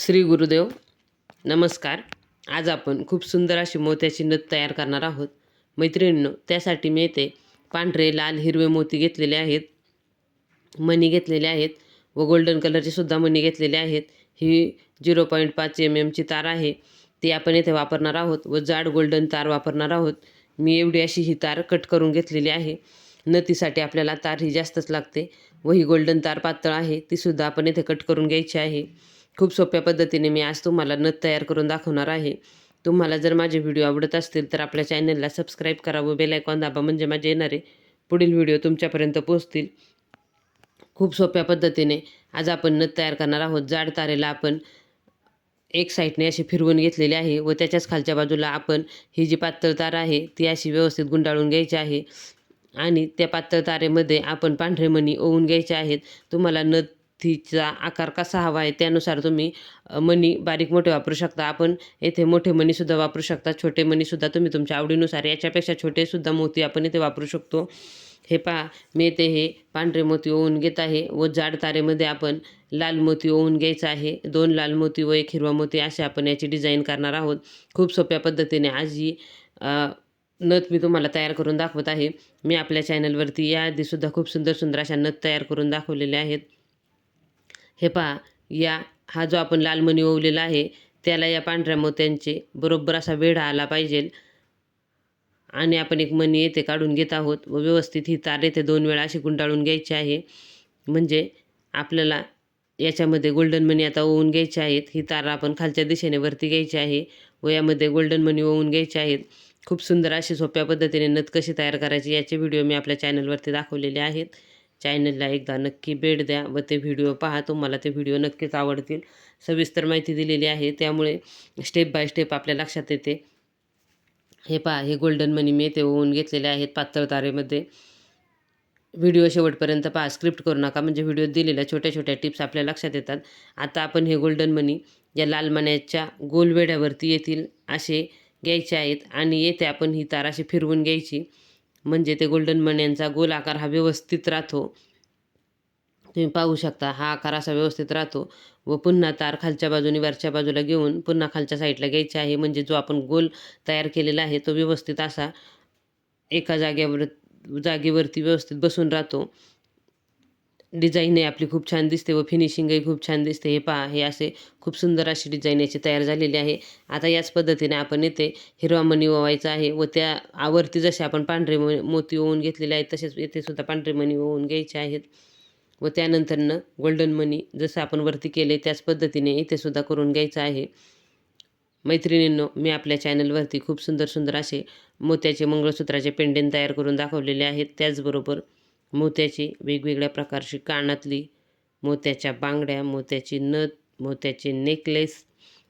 श्री गुरुदेव नमस्कार. आज आपण खूप सुंदर अशी मोत्याची नथ तयार करणार आहोत. मैत्रिणींनो त्यासाठी मी येथे पांढरे लाल हिरवे मोती घेतलेले आहेत. मणी घेतलेले आहेत व गोल्डन कलरचे सुद्धा मणी घेतलेले आहेत. ही झिरो पॉईंट पाच एम एमची तार आहे. ती आपण येथे वापरणार आहोत व जाड गोल्डन तार वापरणार आहोत. मी एवढी अशी ही तार कट करून घेतलेली आहे. नतीसाठी आपल्याला तार ही जास्तच लागते व ही गोल्डन तार पातळ आहे. तीसुद्धा आपण येथे कट करून घ्यायची आहे. खूप सोप्या पद्धतीने मी आज तुम्हाला नथ तयार करून दाखवणार आहे. तुम्हाला जर माझे व्हिडिओ आवडत असतील तर आपल्या चॅनलला सबस्क्राईब करा व बेलायकॉन दाबा म्हणजे माझे येणारे पुढील व्हिडिओ तुमच्यापर्यंत पोहोचतील. खूप सोप्या पद्धतीने आज आपण नथ तयार करणार आहोत. जाड तारेला आपण एक साईडने अशी फिरवून घेतलेली आहे व त्याच्याच खालच्या बाजूला आपण ही जी पातळ तार आहे ती अशी व्यवस्थित गुंडाळून घ्यायची आहे. आणि त्या पातळ तारेमध्ये आपण पांढरे मणी ओवून घ्यायचे आहेत. तुम्हाला नथ नथीचा आकार कसा हवा आहे त्यानुसार तुम्ही मणी बारीक मोठे वापरू शकता. आपण येथे मोठे मणीसुद्धा वापरू शकता छोटे मणीसुद्धा तुम्ही तुमच्या आवडीनुसार याच्यापेक्षा छोटेसुद्धा मोती आपण इथे वापरू शकतो. हे पहा मी येथे हे पांढरे मोती ओवून घेत आहे व जाड तारेमध्ये आपण लाल मोती ओवून घ्यायचा आहे. दोन लाल मोती व एक हिरवा मोती असे आपण याची डिझाईन करणार आहोत. खूप सोप्या पद्धतीने आज ही नथ मी तुम्हाला तयार करून दाखवत आहे. मी आपल्या चॅनलवरती याआधीसुद्धा खूप सुंदर सुंदर अशा नथ तयार करून दाखवलेल्या आहेत. हे पहा या हा जो आपण लाल मणी ओवलेला आहे त्याला या पांढऱ्या मोत्यांचे बरोबर असा वेढा आला पाहिजे. आणि आपण एक मणी येथे काढून घेत आहोत व व्यवस्थित ही तार येथे दोन वेळा अशी गुंडाळून घ्यायची आहे. म्हणजे आपल्याला याच्यामध्ये गोल्डन मणी आता ओवून घ्यायचे आहेत. ही तार आपण खालच्या दिशेने वरती घ्यायची आहे व यामध्ये गोल्डन मणी ओवून घ्यायचे आहेत. खूप सुंदर अशी सोप्या पद्धतीने नथ कशी तयार करायची याचे व्हिडिओ मी आपल्या चॅनलवरती दाखवलेले आहेत. चॅनलला एकदा नक्की भेट द्या व ते व्हिडिओ पहा. तुम्हाला ते व्हिडिओ नक्कीच आवडतील. सविस्तर माहिती दिलेली आहे. त्यामुळे स्टेप बाय स्टेप आपल्या लक्षात येते. हे पहा हे गोल्डन मनी मी ते होऊन घेतलेले आहेत पातळ तारेमध्ये. व्हिडिओ शेवटपर्यंत पहा. स्क्रिप्ट करू नका. म्हणजे व्हिडिओ दिलेल्या छोट्या छोट्या टिप्स आपल्या लक्षात येतात. आता आपण हे गोल्डन मनी या लाल मण्याच्या गोल वेड्यावरती येतील असे घ्यायचे आहेत. आणि येथे आपण ही तार अशी फिरवून घ्यायची. म्हणजे ते गोल्डन मण्यांचा गोल आकार हा व्यवस्थित राहतो. तुम्ही पाहू शकता हा आकार असा व्यवस्थित राहतो. व पुन्हा तार खालच्या बाजूने वरच्या बाजूला घेऊन पुन्हा खालच्या साईडला घ्यायची आहे. म्हणजे जो आपण गोल तयार केलेला आहे तो व्यवस्थित असा एका जागेवर जागेवरती व्यवस्थित बसून राहतो. डिझाईनही आपली खूप छान दिसते व फिनिशिंगही खूप छान दिसते. हे पहा हे असे खूप सुंदर अशी डिझाईन याची तयार झालेली आहे. आता याच पद्धतीने आपण येथे हिरवा मणी ओवायचा आहे व त्या आवर्ती जसे आपण पांढरे म मोती ओवून घेतलेले आहेत तसेच येथे सुद्धा पांढरे मणी ओवून घ्यायचे आहेत. व त्यानंतरनं गोल्डन मनी जसं आपण वरती केले त्याच पद्धतीने इथे सुद्धा करून घ्यायचं आहे. मैत्रिणींनो मी आपल्या चॅनलवरती खूप सुंदर सुंदर असे मोत्याचे मंगळसूत्राचे पेंडेन तयार करून दाखवलेले आहेत. त्याचबरोबर मोत्याची वेगवेगळ्या प्रकारची कानातली मोत्याच्या बांगड्या मोत्याची नथ मोत्याचे नेकलेस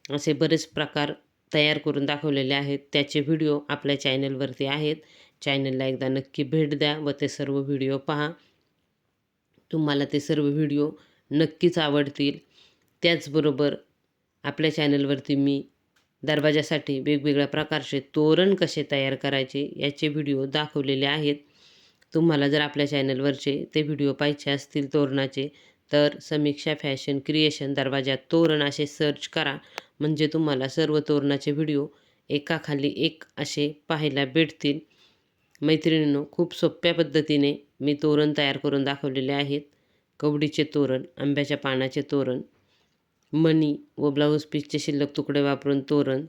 असे बरेच प्रकार तयार करून दाखवलेले आहेत. त्याचे व्हिडिओ आपल्या चॅनलवरती आहेत. चॅनलला एकदा नक्की भेट द्या व ते सर्व व्हिडिओ पहा. तुम्हाला ते सर्व व्हिडिओ नक्कीच आवडतील. त्याचबरोबर आपल्या चॅनलवरती मी दरवाजासाठी वेगवेगळ्या प्रकारचे तोरण कसे तयार करायचे याचे व्हिडिओ दाखवलेले आहेत. तुम्हाला जर आपल्या चॅनलवरचे ते व्हिडिओ पाहिजे असतील तोरणाचे तर समीक्षा फॅशन क्रिएशन दरवाजात तोरण असे सर्च करा. म्हणजे तुम्हाला सर्व तोरणाचे व्हिडिओ एकाखाली एक असे पाहायला भेटतील. मैत्रिणींनो खूप सोप्या पद्धतीने मी तोरण तयार करून दाखवलेले आहेत. कवडीचे तोरण आंब्याच्या पानाचे तोरण मणी व ब्लाऊज पीसचे शिल्लक तुकडे वापरून तोरण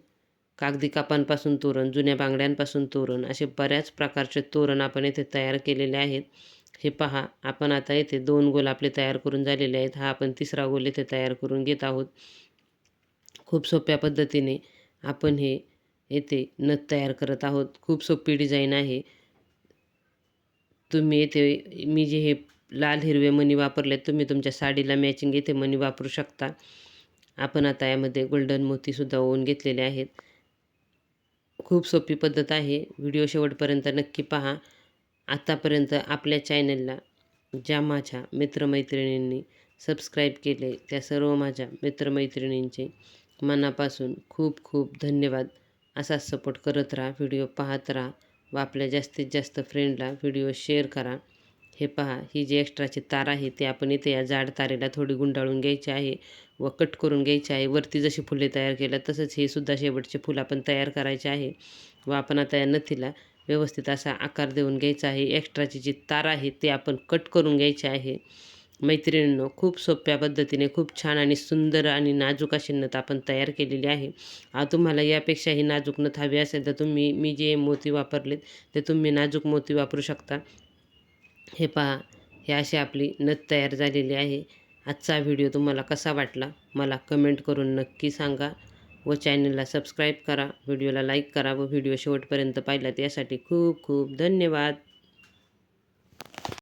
कागदी कापांपासून तोरण जुन्या बांगड्यांपासून तोरण असे बऱ्याच प्रकारचे तोरण आपण येथे तयार केलेले आहेत. हे पहा आपण आता येथे दोन गोल आपले तयार करून झालेले आहेत. हा आपण तिसरा गोल येथे तयार करून घेत आहोत. खूप सोप्या पद्धतीने आपण हे येथे नथ तयार करत आहोत. खूप सोपी डिझाईन आहे. तुम्ही येथे मी जे हे लाल हिरवे मणी वापरले तुम्ही तुमच्या साडीला मॅचिंग येथे मणी वापरू शकता. आपण आता यामध्ये गोल्डन मोतीसुद्धा ओवून घेतलेले आहेत. खूप सोपी पद्धत आहे. व्हिडिओ शेवटपर्यंत नक्की पहा. आतापर्यंत आपल्या चॅनलला ज्या माझ्या मित्रमैत्रिणींनी सबस्क्राईब केले त्या सर्व माझ्या मित्रमैत्रिणींचे मनापासून खूप खूप धन्यवाद. असाच सपोर्ट करत राहा. व्हिडिओ पाहत राहा. व आपल्या जास्तीत जास्त फ्रेंडला व्हिडिओ शेअर करा. हे पहा ही जी एक्स्ट्राची तार आहे ती आपण इथे या जाड तारेला थोडी गुंडाळून घ्यायची आहे व कट करून घ्यायची आहे. वरती जशी फुले तयार केल्या तसंच हे सुद्धा शेवटचे फुल आपण तयार करायचे आहे व आपण आता या नथीला व्यवस्थित असा आकार देऊन घ्यायचा आहे. एक्स्ट्राची जी तार आहे ते आपण कट करून घ्यायची आहे. मैत्रिणींनो खूप सोप्या पद्धतीने खूप छान आणि सुंदर आणि नाजूक अशी नथ आपण तयार केलेली आहे. तुम्हाला यापेक्षाही नाजूक नथ हवी असेल तर तुम्ही मी जे मोती वापरलेत ते तुम्ही नाजूक मोती वापरू शकता. हे पहा हे अशी आपली नथ तयार झालेली आहे. आजचा व्हिडिओ तुम्हाला कसा वाटला मला कमेंट करून नक्की सांगा व चॅनलला सबस्क्राईब करा. व्हिडिओला लाईक करा व व्हिडिओ शेवटपर्यंत पाहिलात यासाठी खूप खूप धन्यवाद.